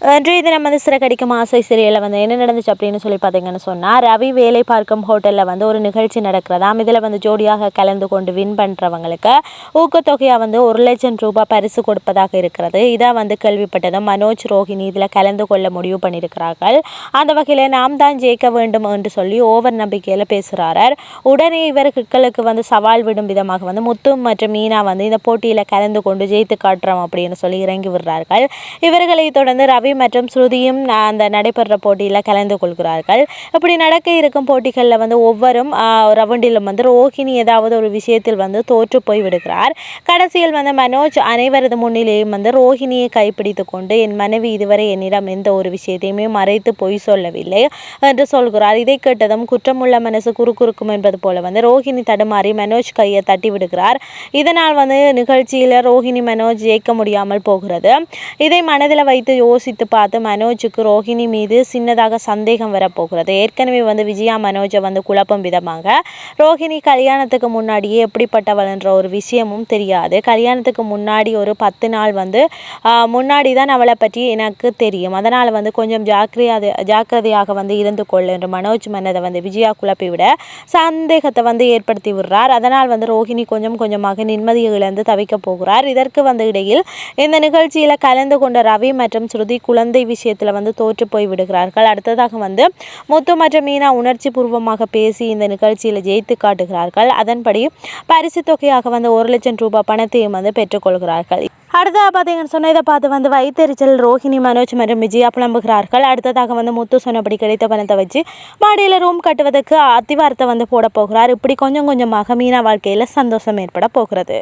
இன்றைய தினம் வந்து சிறகடிக்கும் ஆசை சிறியலில் வந்து என்ன நடந்துச்சு அப்படின்னு சொல்லி பார்த்தீங்கன்னு சொன்னால் ரவி வேலை பார்க்கும் ஹோட்டலில் வந்து ஒரு நிகழ்ச்சி நடக்கிறதாம். இதில் வந்து ஜோடியாக கலந்து கொண்டு வின் பண்ணுறவங்களுக்கு ஊக்கத்தொகையாக வந்து ஒரு லட்சம் ரூபாய் பரிசு கொடுப்பதாக இருக்கிறது. இதை வந்து கேள்விப்பட்டதும் மனோஜ் ரோஹிணி இதில் கலந்து கொள்ள முடிவு பண்ணியிருக்கிறார்கள். அந்த வகையில் நாம் தான் ஜெயிக்க வேண்டும் என்று சொல்லி ஓவர் நம்பிக்கையில் பேசுகிறார் உடனே இவர்களுக்கு வந்து சவால் விடும் விதமாக வந்து முத்து மற்றும் மீனா வந்து இந்த போட்டியில் கலந்து கொண்டு ஜெயித்து காட்டுறோம் அப்படின்னு சொல்லி இறங்கி விடுறார்கள். இவர்களை தொடர்ந்து ரவி மற்றும் ஸ்ருதியும் அந்த நடைபெற போட்டியில் கலந்து கொள்கிறார்கள். இப்படி நடக்க இருக்கும் போட்டிகளில் வந்து ஒவ்வொரும் ரவுண்டிலும் வந்து ரோஹிணி ஏதாவது ஒரு விஷயத்தில் வந்து தோற்று போய் விடுகிறார். கடைசியில் வந்து மனோஜ் அனைவரது முன்னிலையும் வந்து ரோஹிணியை கைப்பிடித்து கொண்டு என் மனைவி இதுவரை என்னிடம் எந்த ஒரு விஷயத்தையுமே மறைத்து பொய் சொல்லவில்லை என்று சொல்கிறார். இதை கேட்டதும் குற்றமுள்ள மனசு குறுக்குறுக்கும் என்பது போல வந்து ரோஹிணி தடுமாறி மனோஜ் கையை தட்டி விடுகிறார். இதனால் வந்து நிகழ்ச்சியில் ரோஹிணி மனோஜ் ஜெயிக்க முடியாமல் போகிறது. இதை மனதில் வைத்து யோசித்து வைத்து பார்த்து மனோஜுக்கு ரோஹிணி மீது சின்னதாக சந்தேகம் வரப்போகிறது. ஏற்கனவே வந்து விஜயா மனோஜை வந்து குழப்பம் விதமாக ரோஹிணி கல்யாணத்துக்கு முன்னாடியே எப்படிப்பட்டவள்ன்ற ஒரு விஷயமும் தெரியாது. கல்யாணத்துக்கு முன்னாடி ஒரு பத்து நாள் வந்து முன்னாடி தான் அவளை பற்றி எனக்கு தெரியும். அதனால் வந்து கொஞ்சம் ஜாக்கிரதை ஜாக்கிரதையாக வந்து இருந்து கொள் என்று மனோஜ் மன்னதை வந்து விஜயா குழப்பி விட சந்தேகத்தை வந்து ஏற்படுத்தி விடுறார். அதனால் வந்து ரோஹிணி கொஞ்சம் கொஞ்சமாக நிம்மதியை இழந்து தவிக்க போகிறார். இதற்கு வந்து இடையில் இந்த நிகழ்ச்சியில் கலந்து கொண்ட ரவி மற்றும் ஸ்ருதி குழந்தை விஷயத்தில் வந்து தோற்று போய் விடுகிறார்கள். அடுத்ததாக வந்து முத்து மற்றும் மீனா உணர்ச்சி பூர்வமாக பேசி இந்த நிகழ்ச்சியில் ஜெயித்து காட்டுகிறார்கள். அதன்படி பரிசு தொகையாக வந்து ஒரு லட்சம் ரூபாய் பணத்தையும் வந்து பெற்றுக்கொள்கிறார்கள் அடுத்ததாக பார்த்தீங்கன்னு சொன்ன இதை பார்த்து வந்து வைத்தறிச்சல் ரோஹிணி மனோஜ் மற்றும் விஜயா புலம்புகிறார்கள். அடுத்ததாக வந்து முத்து சொன்னபடி கிடைத்த பணத்தை வச்சு மாடியில் ரூம் கட்டுவதற்கு அத்திவாரத்தை வந்து போட போகிறார். இப்படி கொஞ்சம் கொஞ்சமாக மீனா வாழ்க்கையில் சந்தோஷம் ஏற்பட போகிறது.